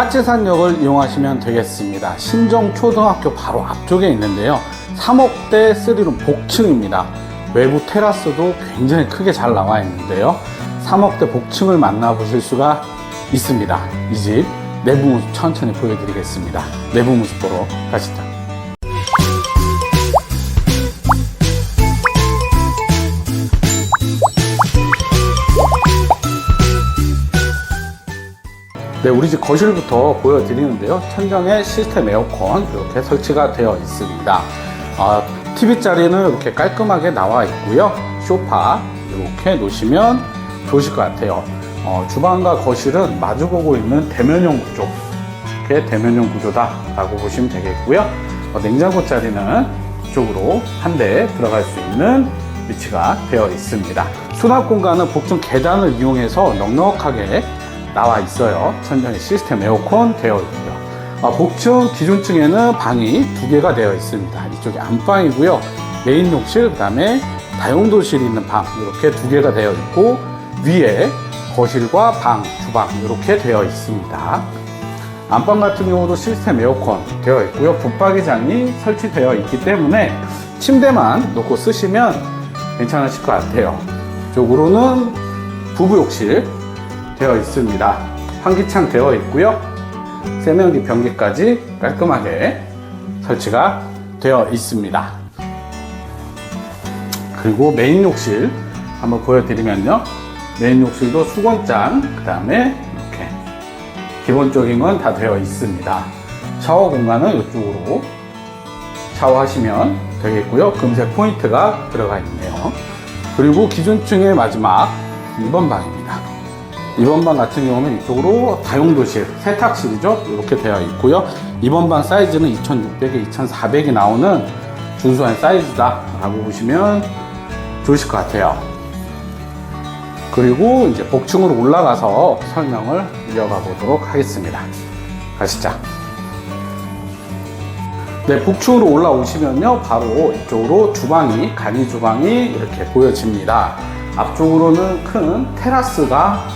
까치산역을 이용하시면 되겠습니다. 신정초등학교 바로 앞쪽에 있는데요. 3억대 3룸 복층입니다. 외부 테라스도 굉장히 크게 잘 나와 있는데요. 3억대 복층을 만나보실 수가 있습니다. 이 집 내부 모습 천천히 보여드리겠습니다. 내부 모습 보러 가시죠. 네, 우리 집 거실부터 보여드리는데요. 천정에 시스템 에어컨 이렇게 설치가 되어 있습니다. 아, TV 자리는 이렇게 깔끔하게 나와 있고요. 소파 이렇게 놓으시면 좋으실 것 같아요. 어, 주방과 거실은 마주보고 있는 대면형 구조. 이렇게 대면형 구조다라고 보시면 되겠고요. 어, 냉장고 자리는 이쪽으로 한 대 들어갈 수 있는 위치가 되어 있습니다. 수납 공간은 복층 계단을 이용해서 넉넉하게 나와 있어요. 천장에 시스템 에어컨 되어 있고요. 아, 복층 기존층에는 방이 두 개가 되어 있습니다. 이쪽이 안방이고요. 메인 욕실, 그 다음에 다용도실이 있는 방 이렇게 두 개가 되어 있고 위에 거실과 방, 주방 이렇게 되어 있습니다. 안방 같은 경우도 시스템 에어컨 되어 있고요. 붙박이장이 설치되어 있기 때문에 침대만 놓고 쓰시면 괜찮으실 것 같아요. 이쪽으로는 부부 욕실 되어 있습니다. 환기창 되어 있고요. 세면기 변기까지 깔끔하게 설치가 되어 있습니다. 그리고 메인 욕실 한번 보여드리면요. 메인 욕실도 수건장, 그 다음에 이렇게 기본적인 건 다 되어 있습니다. 샤워 공간은 이쪽으로 샤워하시면 되겠고요. 금색 포인트가 들어가 있네요. 그리고 기존층의 마지막 2번 방입니다. 2번 방 같은 경우는 이쪽으로 다용도실, 세탁실이죠. 이렇게 되어 있고요. 2번 방 사이즈는 2600에 2400이 나오는 준수한 사이즈다라고 보시면 좋으실 것 같아요. 그리고 이제 복층으로 올라가서 설명을 이어가 보도록 하겠습니다. 가시죠. 네, 북층으로 올라오시면요. 바로 이쪽으로 주방이, 간이 주방이 이렇게 보여집니다. 앞쪽으로는 큰 테라스가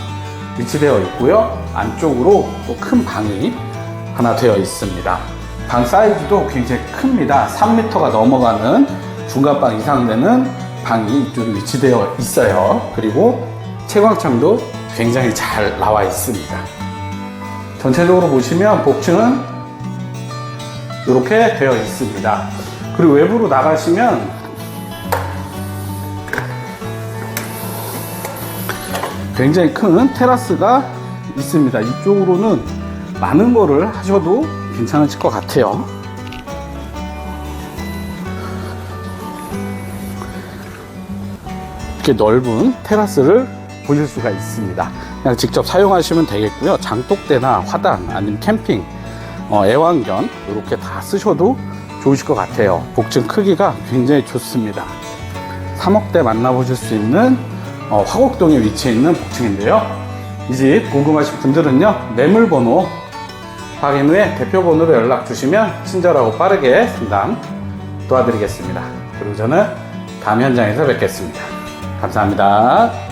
위치되어 있고요. 안쪽으로 또 큰 방이 하나 되어 있습니다. 방 사이즈도 굉장히 큽니다. 3m가 넘어가는 중간방 이상 되는 방이 이쪽에 위치되어 있어요. 그리고 채광창도 굉장히 잘 나와 있습니다. 전체적으로 보시면 복층은 이렇게 되어 있습니다. 그리고 외부로 나가시면 굉장히 큰 테라스가 있습니다. 이쪽으로는 많은 거를 하셔도 괜찮으실 것 같아요. 이렇게 넓은 테라스를 보실 수가 있습니다. 그냥 직접 사용하시면 되겠고요. 장독대나 화단 아니면 캠핑, 어, 애완견 이렇게 다 쓰셔도 좋으실 것 같아요. 복층 크기가 굉장히 좋습니다. 3억대 만나보실 수 있는 어, 화곡동에 위치해 있는 복층인데요. 이 집 궁금하신 분들은요 매물번호 확인 후에 대표번호로 연락 주시면 친절하고 빠르게 상담 도와드리겠습니다. 그리고 저는 다음 현장에서 뵙겠습니다. 감사합니다.